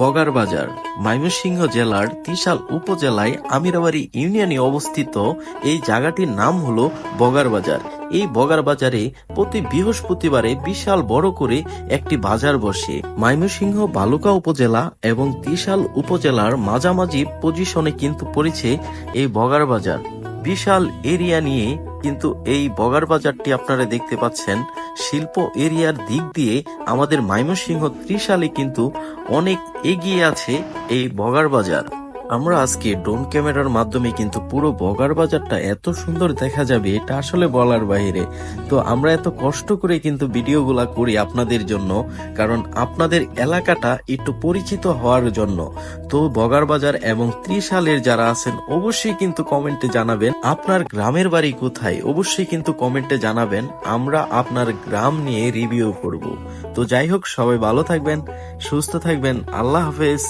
বগার বাজার, ময়মনসিংহ জেলার ত্রিশাল উপজেলায় আমিরাবাড়ি ইউনিয়নে অবস্থিত এই জায়গাটির নাম হলো বগার বাজার। এই বগার বাজারে প্রতি বৃহস্পতিবারে বিশাল বড় করে একটি বাজার বসে। ময়মনসিংহ বালুকা উপজেলা এবং ত্রিশাল উপজেলার মাঝামাঝি পজিশনে কিন্তু পড়েছে এই বগার বাজার। বিশাল এরিয়া নিয়ে কিন্তু এই বগার বাজারটি আপনারা দেখতে পাচ্ছেন, শিল্প এরিয়ার দিক দিয়ে আমাদের ময়মনসিংহ ত্রিশালে কিন্তু অনেক এগিয়ে আছে এই বগার বাজার। আমরা আজকে ড্রোন ক্যামেরার মাধ্যমে কিন্তু পুরো বগার বাজারটা এত সুন্দর দেখা যাবে, এটা আসলে বলার বাইরে। তো আমরা এত কষ্ট করে কিন্তু ভিডিওগুলা করি আপনাদের জন্য, কারণ আপনাদের এলাকাটা একটু পরিচিত হওয়ার জন্য। তো বগার বাজার এবং ত্রিশালের যারা আছেন, অবশ্যই কিন্তু কমেন্টে জানাবেন, আপনার গ্রামের বাড়ি কোথায়? অবশ্যই কিন্তু কমেন্টে জানাবেন, আমরা আপনার গ্রাম নিয়ে রিভিউ করব। তো যাই হোক, সবাই ভালো থাকবেন, সুস্থ থাকবেন, আল্লাহ হাফেজ।